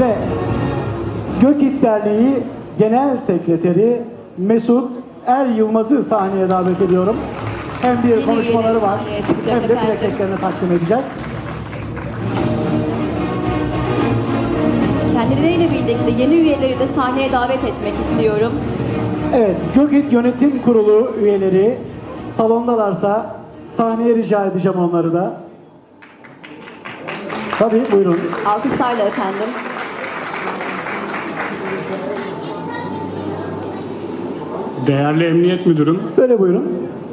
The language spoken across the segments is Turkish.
Ve Gökit Derneği Genel Sekreteri Mesut Er Yılmaz'ı sahneye davet ediyorum. Hem bir Yeni konuşmaları var hem de efendim. plaketlerini takdim edeceğiz. Kendileriyle birlikte yeni üyeleri de sahneye davet etmek istiyorum. Evet, Gökit Yönetim Kurulu üyeleri salondalarsa sahneye rica edeceğim onları da. Tabii buyurun. Alkışlarla efendim. Değerli Emniyet Müdürüm, Böyle buyurun.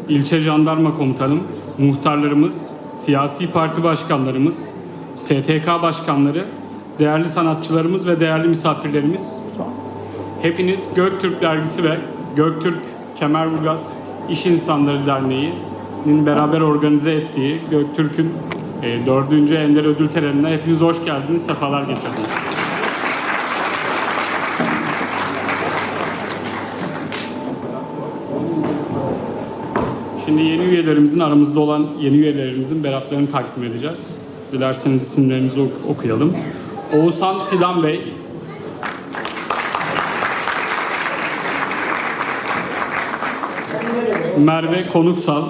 ilçe jandarma komutanım, muhtarlarımız, siyasi parti başkanlarımız, STK başkanları, değerli sanatçılarımız ve değerli misafirlerimiz, hepiniz Göktürk Dergisi ve Göktürk Kemerburgaz İş İnsanları Derneği'nin beraber organize ettiği Göktürk'ün e, 4. Ender Ödül Töreni'ne hepiniz hoş geldiniz, sefalar getirdiniz. Şimdi yeni üyelerimizin aramızda olan yeni üyelerimizin beratlarını takdim edeceğiz. Dilerseniz isimlerimizi ok- okuyalım. Oğuzhan Fidan Bey. Merve Konuksal.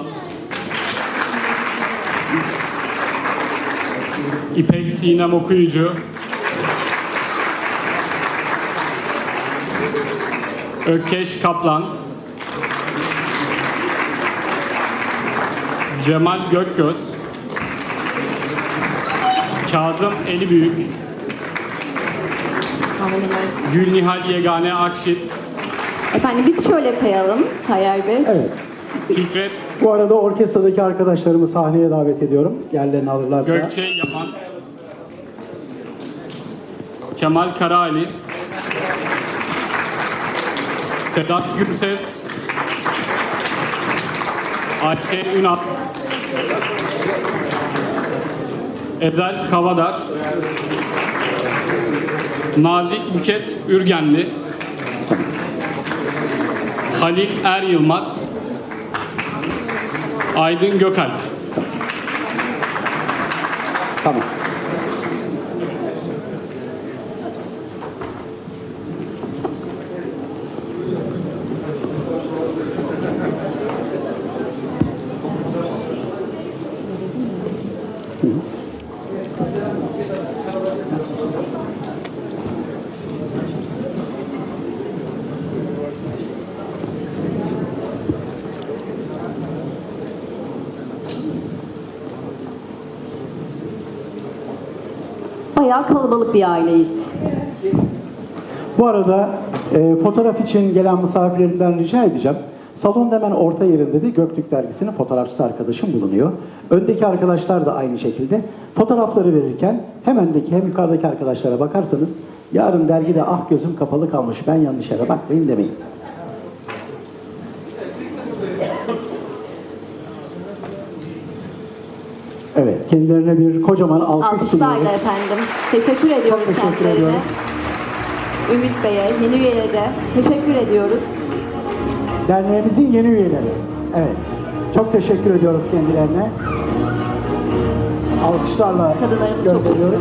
İpek Sinem Okuyucu. Ökkeş Kaplan. Cemal Gökgöz, Kazım Eli Büyük, Sağolunuz. Gülnihal Yegane Akşit, Efendim biz şöyle kayalım Tayyar Bey. Evet. Fikret Bu arada orkestradaki arkadaşlarımı sahneye davet ediyorum. Yerlerini alırlarsa. Gökçe Yaman, Kemal Karaali, Sedat Gürses, Ayşe Ünal, Ezel Kavadar, Nazik Buket Ürgenli, Halil Er Yılmaz, Aydın Gökalp. Tamam. Bayağı kalabalık bir aileyiz. Bu arada e, fotoğraf için gelen misafirlerimden rica edeceğim. Salonda hemen orta yerinde de Göktürk Dergisi'nin fotoğrafçısı arkadaşım bulunuyor. Öndeki arkadaşlar da aynı şekilde. Fotoğrafları verirken hem öndeki hem yukarıdaki arkadaşlara bakarsanız yarın dergide ah gözüm kapalı kalmış ben yanlış yere bakmayın demeyin. Evet, kendilerine bir kocaman alkış Alkışlarla sunuyoruz. efendim. Teşekkür ediyoruz teşekkür kendilerine. ediyoruz. Ümit Bey'e, yeni üyelere teşekkür ediyoruz. Derneğimizin yeni üyeleri. Evet. Çok teşekkür ediyoruz kendilerine. Alkışlarla gönderiyoruz.